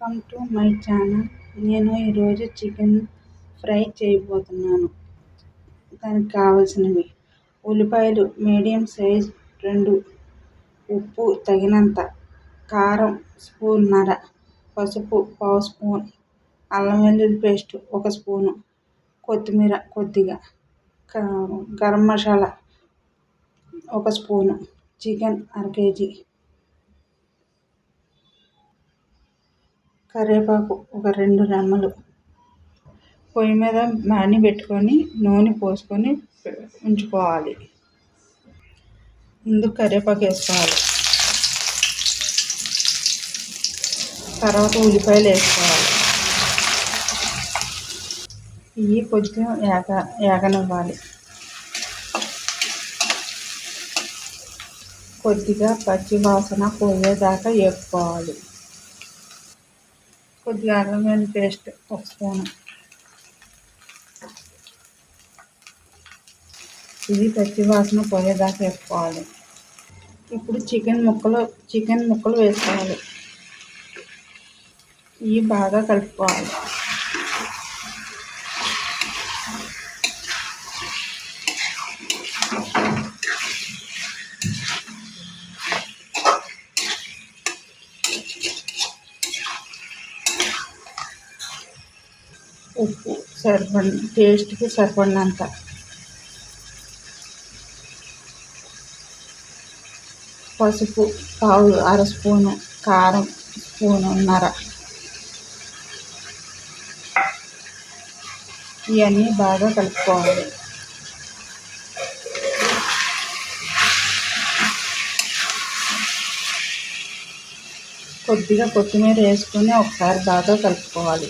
Welcome to my channel నేను ఈరోజు chicken fry చేయబోతున్నాను. దానికి కావలసినవి ఉల్లిపాయలు మీడియం సైజ్ రెండు ఉప్పు తగినంత కారం స్పూన్నర పసుపు పావు స్పూన్ అల్లం వెల్లుల్లి పేస్ట్ ఒక స్పూను కొత్తిమీర కొద్దిగా గరం మసాలా ఒక స్పూను చికెన్ అర కేజీ కరివేపాకు ఒక రెండు రెమ్మలు. పొయ్యి మీద మాని పెట్టుకొని నూనె పోసుకొని ఉంచుకోవాలి. ముందు కరివేపాకు వేసుకోవాలి. తర్వాత ఉల్లిపాయలు వేసుకోవాలి. ఇవి కొంచెం ఏగ ఏగనివ్వాలి కొద్దిగా పచ్చి వాసన పోయేదాకా వేపుకోవాలి. కొద్దిగా అల్లం వెల్లుల్లి పేస్ట్ ఒక స్పూను. ఇది పచ్చి వాసన పోయేదాకా వేసుకోవాలి. ఇప్పుడు చికెన్ ముక్కలు చికెన్ ముక్కలు వేసుకోవాలి. ఇవి బాగా కలుపుకోవాలి. ఉప్పు సరిపడి టేస్ట్కి సరిపడినంత. పసుపు పావు అర స్పూను కారం స్పూనున్నర ఇవన్నీ బాగా కలుపుకోవాలి. కొద్దిగా కొత్తిమీర వేసుకొని ఒకసారి బాగా కలుపుకోవాలి.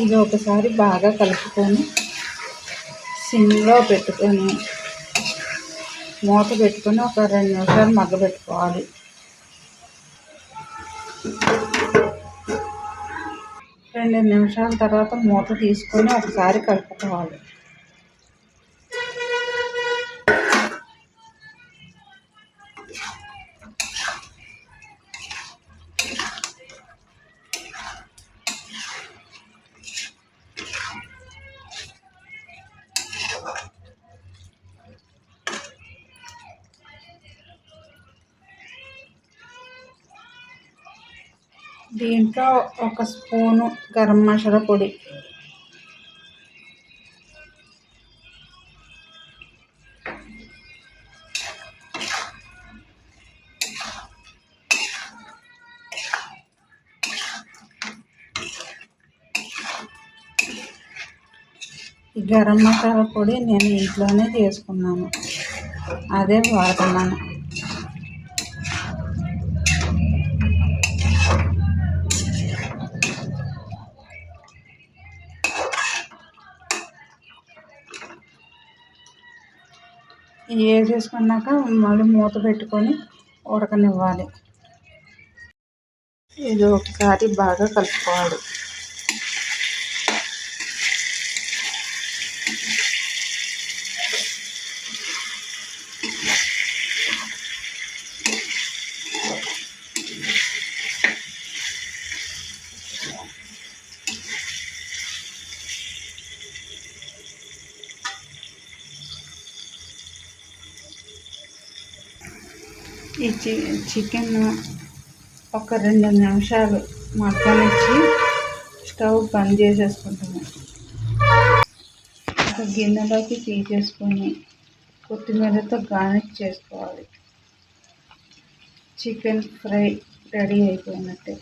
ఇది ఒకసారి బాగా కలుపుకొని సిమ్లో పెట్టుకొని మూత పెట్టుకొని ఒక రెండు నిమిషాలు మగ్గబెట్టుకోవాలి. రెండు నిమిషాల తర్వాత మూత తీసుకొని ఒకసారి కలుపుకోవాలి. దీంట్లో ఒక స్పూను గరం మసాలా పొడి. ఈ గరం మసాలా పొడి నేను ఇంట్లోనే చేసుకున్నాను. అదే వాడుతున్నాను ఇది వేసేసుకున్నాక మళ్ళీ మూత పెట్టుకొని ఉడకనివ్వాలి. ఇది ఒకసారి బాగా కలుపుకోవాలి. ఈ చి చికెన్ ఒక రెండు నిమిషాలు మగ్గనిచ్చి స్టవ్ బంద్ చేసేసుకుంటాము ఒక గిన్నెలోకి తీసేసుకొని కొత్తిమీరతో గార్నిష్ చేసుకోవాలి. చికెన్ ఫ్రై రెడీ అయిపోయినట్టే.